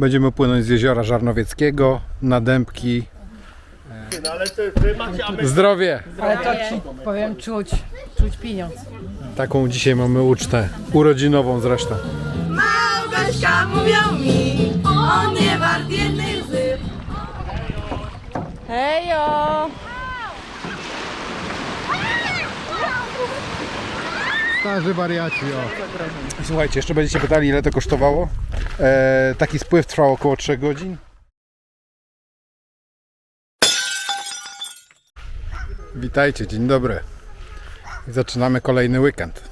Będziemy płynąć z jeziora Żarnowieckiego na Dębki. No ale to wy macie Amerykę. Zdrowie! Ale to ci powiem czuć, czuć pieniądz. Taką dzisiaj mamy ucztę. Urodzinową zresztą. Małgośka mówią mi, on nie wart jednej łzy. Hejo! Starzy wariaci, o. Słuchajcie, jeszcze będziecie pytali, ile to kosztowało? E, taki spływ trwał około 3 godzin. Witajcie, dzień dobry. Zaczynamy kolejny weekend.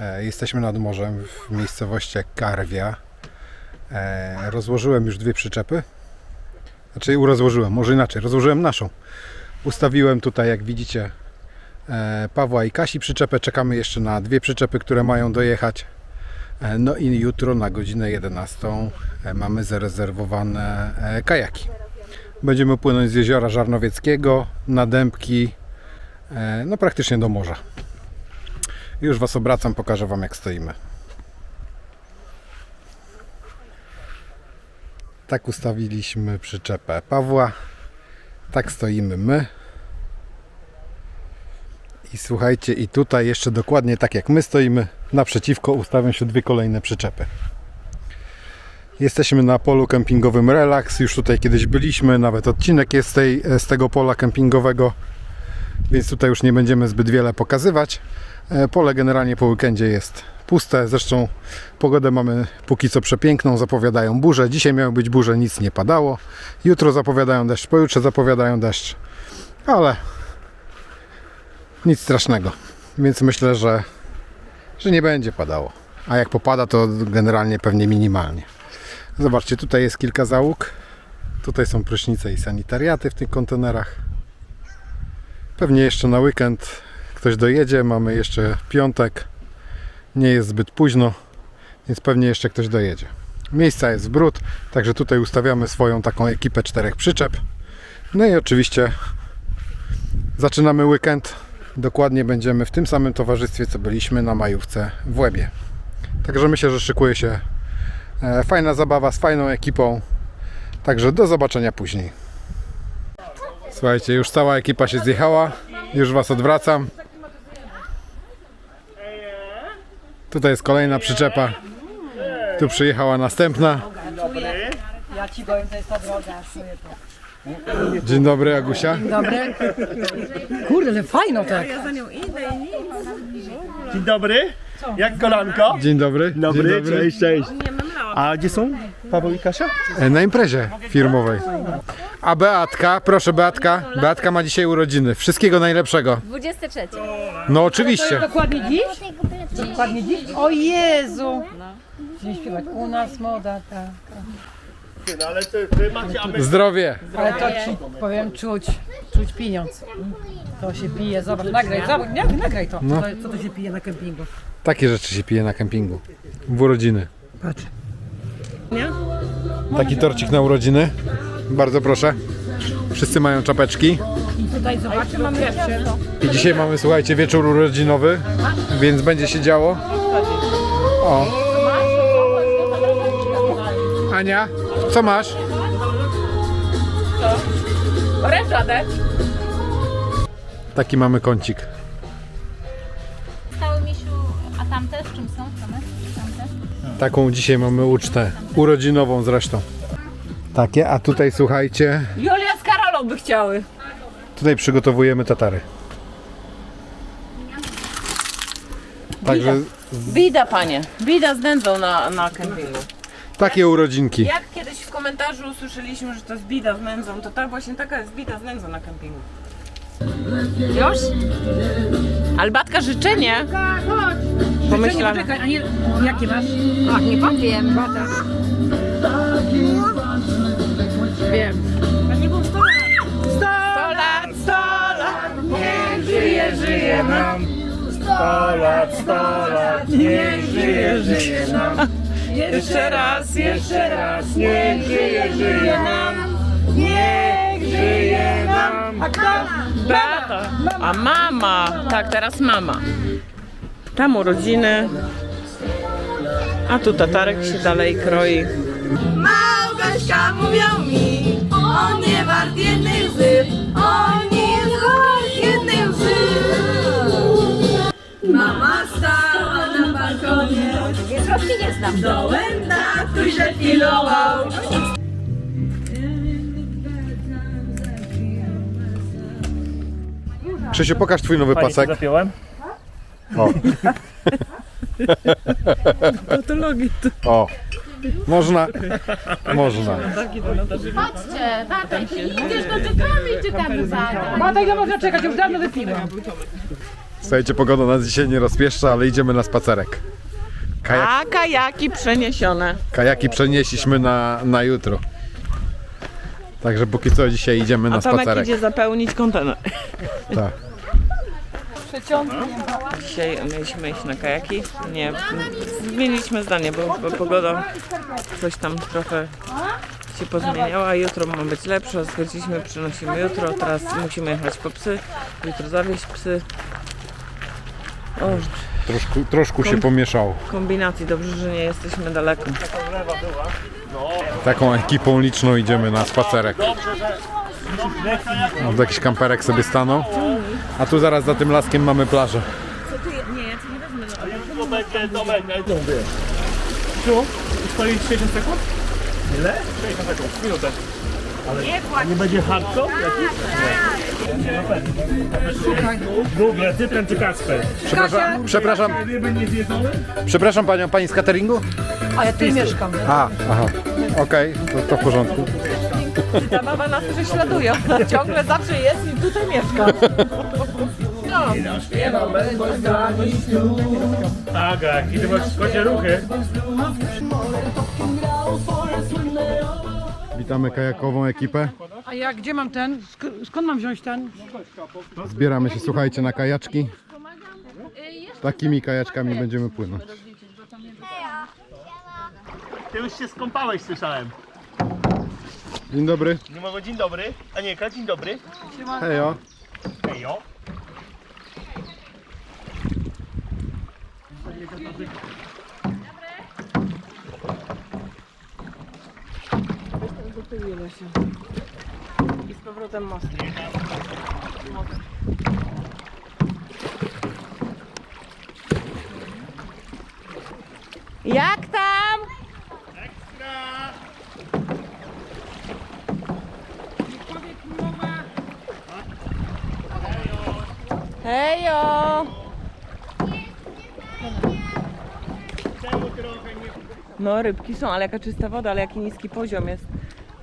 E, jesteśmy nad morzem w miejscowości Karwia. E, rozłożyłem już dwie przyczepy. Znaczy rozłożyłem, może inaczej, rozłożyłem naszą. Ustawiłem tutaj, jak widzicie, Pawła i Kasi przyczepę. Czekamy jeszcze na dwie przyczepy, które mają dojechać. E, No i jutro na godzinę 11 e, mamy zarezerwowane e, kajaki. Będziemy płynąć z jeziora Żarnowieckiego na Dębki, e, no praktycznie do morza. Już Was obracam, pokażę Wam jak stoimy. Tak ustawiliśmy przyczepę Pawła. Tak stoimy my. I słuchajcie, i tutaj jeszcze dokładnie tak jak my stoimy, naprzeciwko ustawią się dwie kolejne przyczepy. Jesteśmy na polu kempingowym Relax, już tutaj kiedyś byliśmy, nawet odcinek jest z, tej, z tego pola kempingowego, więc tutaj już nie będziemy zbyt wiele pokazywać. E, Pole generalnie po weekendzie jest puste, zresztą pogodę mamy póki co przepiękną, zapowiadają burze. Dzisiaj miały być burze, nic nie padało. Jutro zapowiadają deszcz, pojutrze zapowiadają deszcz, ale nic strasznego. Więc myślę, że, że nie będzie padało. A jak popada, to generalnie pewnie minimalnie. Zobaczcie, tutaj jest kilka załóg. Tutaj są prysznice i sanitariaty w tych kontenerach. Pewnie jeszcze na weekend ktoś dojedzie. Mamy jeszcze piątek. Nie jest zbyt późno, więc pewnie jeszcze ktoś dojedzie. Miejsca jest w brud, także tutaj ustawiamy swoją taką ekipę czterech przyczep. No i oczywiście zaczynamy weekend dokładnie będziemy w tym samym towarzystwie, co byliśmy na majówce w Łebie. Także myślę, że szykuje się e, fajna zabawa z fajną ekipą. Także do zobaczenia później. Słuchajcie, już cała ekipa się zjechała. Już Was odwracam. Tutaj jest kolejna przyczepa. Tu przyjechała następna. Ja ci powiem, to jest ta droga. To. Dzień dobry, Agusia. Dobre? Kurde, ale fajno tak. Dzień dobry. Jak kolanko? Dzień dobry. Dobry, Dzień dobry. cześć, cześć. A gdzie są Paweł i Kasia? E, Na imprezie firmowej. A Beatka, proszę Beatka. Beatka ma dzisiaj urodziny. Wszystkiego najlepszego. 23. No oczywiście. Dokładnie dziś? Dokładnie dziś? O Jezu! Dziś śpiewać. U nas moda, tak. No ale to wy macie. Zdrowie. Ale to ci powiem czuć, czuć pieniądz. To się pije, zobacz, nagraj, zobacz, nagraj, nagraj to. No. Co, co to się pije na kempingu? Takie rzeczy się pije na kempingu. W urodziny. Patrz. Taki torcik na urodziny. Bardzo proszę. Wszyscy mają czapeczki. I tutaj zobaczmy, mamy jeszcze. I dzisiaj mamy, słuchajcie, wieczór urodzinowy, więc będzie się działo. O. Ania, co masz? Orężadę. Taki mamy kącik. Stały misiu, a tamte z czym są? Same? Tamte? Taką dzisiaj mamy ucztę. Urodzinową zresztą. Takie, a tutaj słuchajcie, Julia z Karolą by chciały. tutaj przygotowujemy tatary. Także Bida, panie. Bida z nędzą na, na kempingu. Takie urodzinki. Jak kiedyś w komentarzu usłyszeliśmy, że to jest bida z nędzą, to tak właśnie taka jest bida z nędzą na kempingu. Już? Albatka życzenie. Pomyślane. Czekaj, a nie, jakie masz? Ach, nie powiem. Bata. Wiem. Sto lat, sto lat, niech żyje, żyje nam. Sto lat, sto lat, niech żyje, żyje nam. Jeszcze raz, jeszcze raz, niech żyje, żyje nam. Niech żyje nam. A kto? Beata. A mama. Tak, teraz mama. Tam urodziny. A tu tatarek się dalej kroi. Małgośka mówią mi, on nie wart jednej łzy. Znam. Dołem na trójże filował. Krzysiu, pokaż twój nowy Fajnie się pasek. zapiąłem. O. O. Można. Można. Chodźcie, się. Mówisz, no czekamy i czekamy za. Mata, ile można czekać? Już dawno wypiłam. Słuchajcie, pogoda nas dzisiaj nie rozpieszcza, ale idziemy na spacerek. Kajak, A kajaki przeniesione. kajaki przenieśliśmy na, na jutro. Także póki co dzisiaj idziemy na A Tomek spacerek. idzie zapełnić kontener. Tak. Dzisiaj mieliśmy iść na kajaki. Nie, zmieniliśmy zdanie, bo, bo pogoda coś tam trochę się pozmieniała. Jutro ma być lepsza. Stwierdziliśmy, przynosimy jutro. Teraz musimy jechać po psy. Jutro zawieźć psy. O, Troszkę, troszkę się pomieszało. kombinacji. Dobrze, że nie jesteśmy daleko. Taką ekipą liczną idziemy na spacerek. No, to jakiś kamperek sobie stanął. A tu zaraz za tym laskiem mamy plażę. To będzie Tomek. Tu? Stoi 60 sekund? Ile? 60 sekund. Minutę. Ale nie będzie hardcore? Jakiś? Nie. Google, Cypren czy Kasper? Przepraszam, przepraszam, Ryby nie zjedzone? przepraszam panią, pani z cateringu? A ja tu mieszkam. A, aha. Okej, to, to w porządku. Ta baba nas prześladuje. Ona ciągle zawsze jest i tutaj mieszka. Aga, kiedy masz kocie ruchy. Witamy kajakową ekipę. A ja gdzie mam ten? Sk- skąd mam wziąć ten? Zbieramy się, słuchajcie, na kajaczki. Takimi kajaczkami będziemy płynąć. Ty już się skąpałeś, słyszałem. Dzień dobry. Nie mogę dzień dobry. Anieka, dzień dobry. Hejo. Hejo. I z powrotem most. Jak tam? Hejo! No rybki są, ale jaka czysta woda, ale jaki niski poziom jest.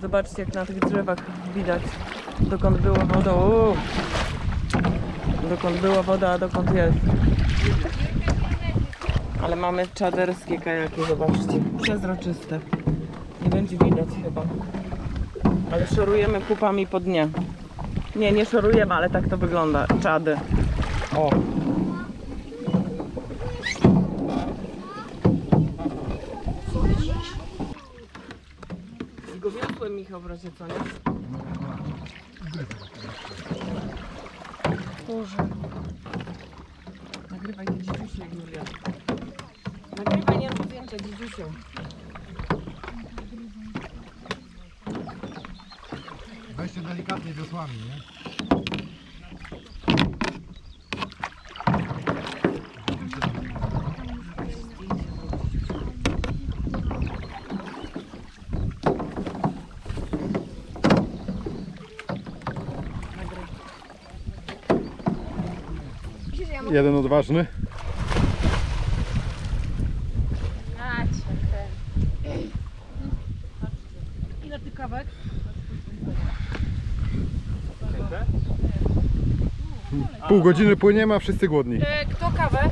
Zobaczcie jak na tych drzewach widać dokąd była woda. Uuu. Dokąd była woda, a dokąd jest. Ale mamy czaderskie kajaki, zobaczcie. Przezroczyste. Nie będzie widać chyba. Ale szorujemy kupami po dnie. Nie, nie szorujemy, ale tak to wygląda. Czady. O. Michał w razie co, nie? Boże. Nagrywaj nie dzidziusiu, Julia. Nagrywaj nie zdjęcia dzidziusiu. Weźcie delikatnie wiosłami, nie? Jeden odważny. Ile ty kawek? Pół godziny płyniemy, a wszyscy głodni. E, kto kawę?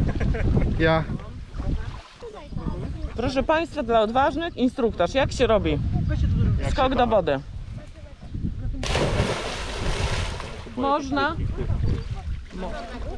Ja. Proszę Państwa, dla odważnych instruktaż. Jak się robi? Skok do wody. Można? Mo-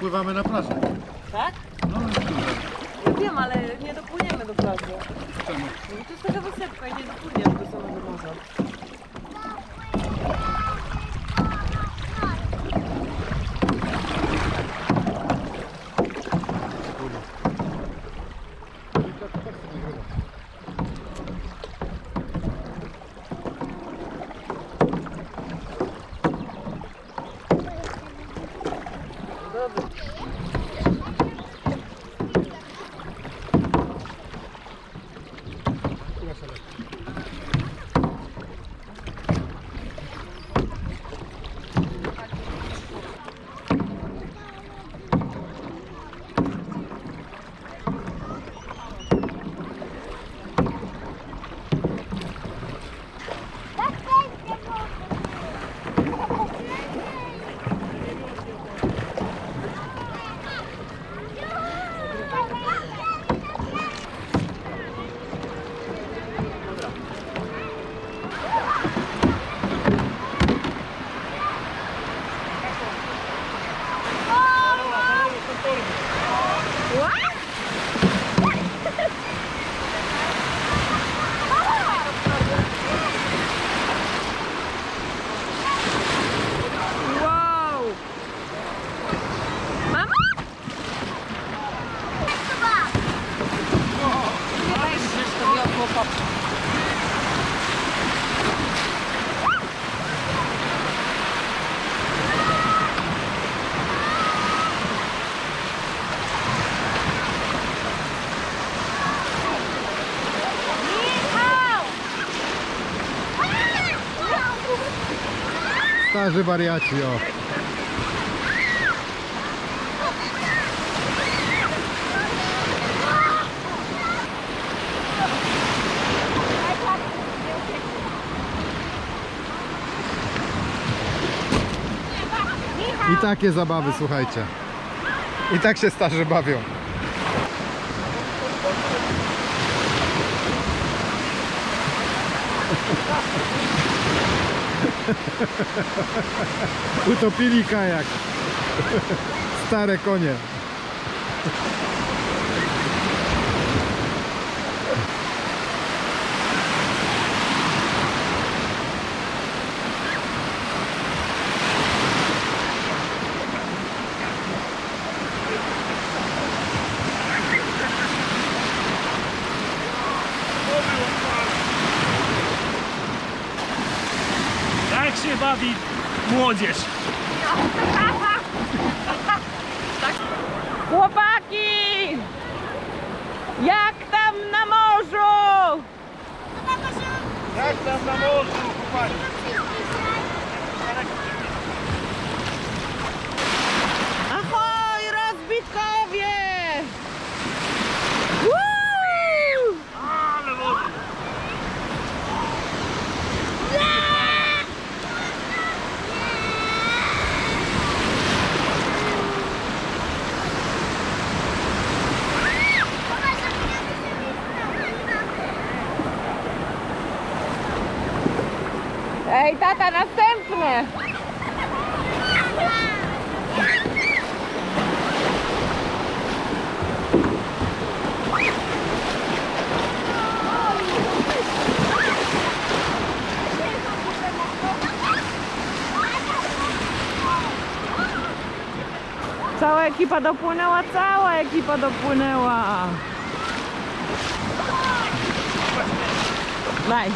Pływamy na plażę. Tak? No, Ja wiem, ale nie dopłyniemy do plaży. czemu? No i To jest taka wysepka i nie dopłyniemy do samego morza. Starzy wariaci, o. I takie zabawy, słuchajcie. I tak się starzy bawią. Utopili kajak. Stare konie. Tak się bawi młodzież. Chłopaki! Jak tam na morzu? Jak tam na morzu, chłopaki? Ahoj, rozbitkowie! Woo! Ale morze. Ej, tata, następne! Cała ekipa dopłynęła, cała ekipa dopłynęła. Daj.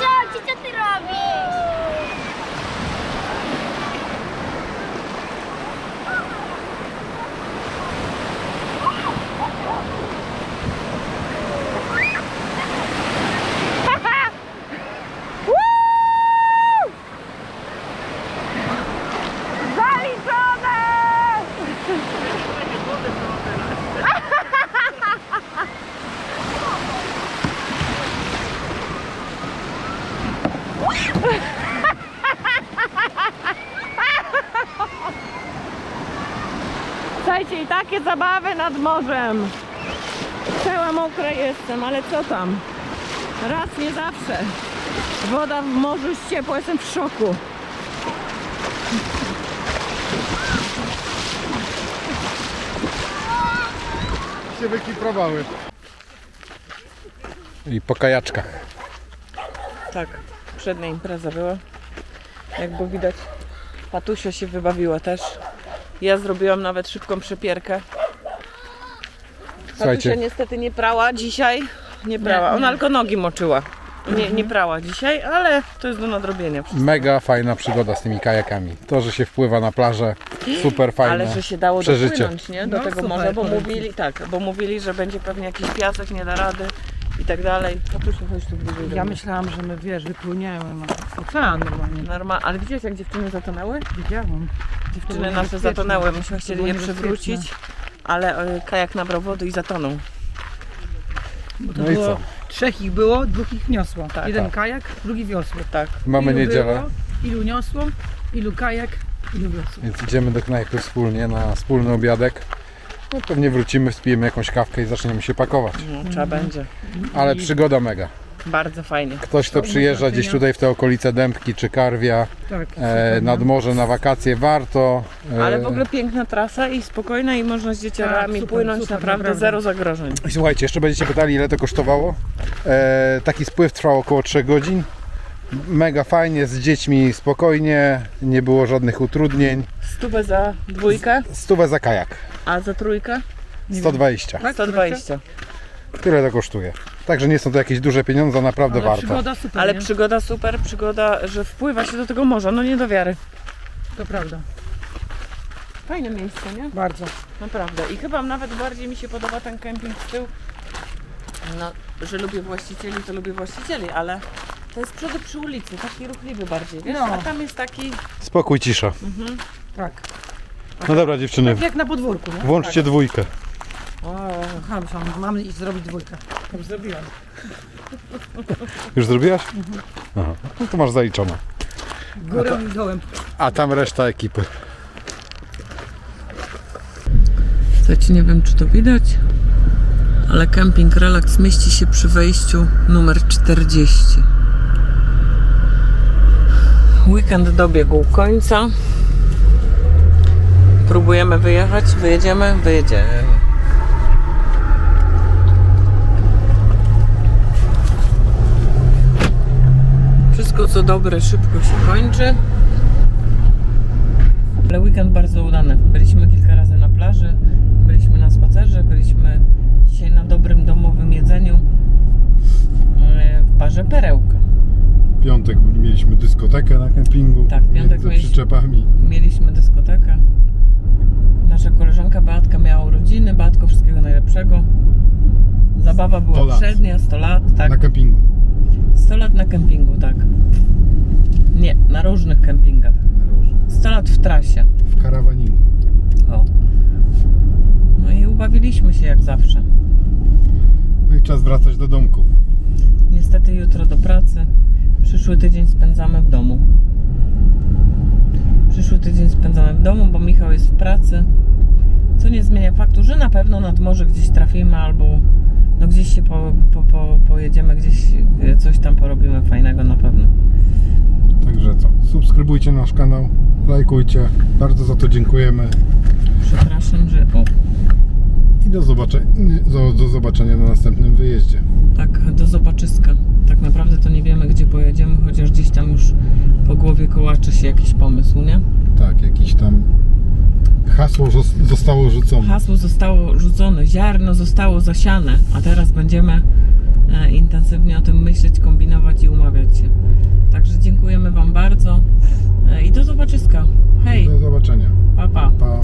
Cioci, co ty robisz? Woo! Zaliczone! Słuchajcie, i takie zabawy nad morzem. Cała mokra jestem, ale co tam? Raz nie zawsze. Woda w morzu jest ciepła, jestem w szoku. się wykiprowały. I po kajaczkach. Tak, przednia impreza była. Jak było widać, Patusia się wybawiła też. Ja zrobiłam nawet szybką przepierkę. Słuchajcie, niestety nie prała dzisiaj. Nie prała. Ona tylko nogi moczyła. Nie, nie prała dzisiaj, ale to jest do nadrobienia. mega fajna przygoda z tymi kajakami. To, że się wpływa na plażę, super fajne. Ale że się dało przeżycie. dopłynąć, nie? Do No, tego super, morza, bo ci. mówili, tak, bo mówili, że będzie pewnie jakiś piasek, nie da rady i tak dalej. Patusiu, chodź tu bliżej do Ja mnie. myślałam, że my wiesz, wypłyniemy na ocean normalnie. Normal, ale widziałeś jak dziewczyny zatonęły? Widziałam. Dziewczyny nasze zatonęły, myśmy chcieli je niebezpieczne. przywrócić, ale e, kajak nabrał wody i zatonął. Bo to No i było, co? Trzech ich było, dwóch ich niosło. Tak. Jeden kajak, drugi wiosło. Tak. Mamy Ilu niedzielę, Było, ilu niosło, ilu kajak, ilu wiosło. więc idziemy do knajpy wspólnie na wspólny obiadek. No pewnie wrócimy, spijemy jakąś kawkę i zaczniemy się pakować. No, trzeba będzie. Ale przygoda mega. Bardzo fajnie. Ktoś, kto przyjeżdża gdzieś tutaj w te okolice Dębki czy Karwia, Tak. e, nad morze na wakacje, warto. E, Ale w ogóle piękna trasa i spokojna i można z dzieciarami Tak, super, płynąć super, naprawdę, naprawdę. zero zagrożeń. I Słuchajcie, jeszcze będziecie pytali, ile to kosztowało. E, taki spływ trwał około 3 godzin. Mega fajnie, z dziećmi spokojnie, nie było żadnych utrudnień. Stówę za dwójkę, Stówę za kajak, a za trójkę 120. Tak, 120. Tyle to kosztuje. Także nie są to jakieś duże pieniądze, naprawdę Ale warto. przygoda super, Ale nie? przygoda super, przygoda, że wpływa się do tego morza, no nie do wiary. To prawda. Fajne miejsce, nie? Bardzo. Naprawdę. I chyba nawet bardziej mi się podoba ten kemping z tyłu. No, że lubię właścicieli, to lubię właścicieli, ale to jest przodu przy ulicy, taki ruchliwy bardziej, wiesz? No. A tam jest taki... Spokój, cisza. Tak. No dobra dziewczyny, Tak jak na podwórku, nie? włączcie dwójkę. O, Aha, myślałam, mamy iść zrobić dwójkę. Już zrobiłam. Już zrobiłaś? Aha, no to masz zaliczone. Górą i dołem. A tam reszta ekipy. Słuchajcie, nie wiem czy to widać, ale kemping Relax mieści się przy wejściu numer 40. Weekend dobiegł końca. Próbujemy wyjechać, wyjedziemy, wyjedziemy. Wszystko co dobre szybko się kończy. Ale weekend bardzo udany. Byliśmy kilka razy na plaży, byliśmy na spacerze, byliśmy dzisiaj na dobrym domowym jedzeniu e, w barze Perełka. W piątek mieliśmy dyskotekę na kempingu. Tak, w piątek mieliśmy- przyczepami. Mieliśmy dyskotekę. Nasza koleżanka Beatka miała urodziny. Beatko, wszystkiego najlepszego. Zabawa była 100 lat. przednia, 100 lat, tak. Na kempingu. 100 lat na kempingu, tak. Nie, na różnych kempingach. 100 lat w trasie. W karawaningu. O. No i ubawiliśmy się jak zawsze. No i czas wracać do domku. Niestety jutro do pracy. Przyszły tydzień spędzamy w domu. Przyszły tydzień spędzamy w domu, bo Michał jest w pracy. Co nie zmienia faktu, że na pewno nad morze gdzieś trafimy albo no gdzieś się po, po, po, pojedziemy, gdzieś e, coś tam porobimy fajnego na pewno. Także co? Subskrybujcie nasz kanał, lajkujcie. Bardzo za to dziękujemy. Przepraszam, że o, I do zobaczenia, do, do zobaczenia na następnym wyjeździe. tak do zobaczyska. Tak naprawdę to nie wiemy gdzie pojedziemy, chociaż gdzieś tam już po głowie kołacze się jakiś pomysł, nie? Tak, jakiś tam Hasło zostało rzucone. Hasło zostało rzucone, ziarno zostało zasiane, a teraz będziemy e, intensywnie o tym myśleć, kombinować i umawiać się. Także dziękujemy Wam bardzo e, i do zobaczyska. Hej! Do zobaczenia. Pa, pa. pa.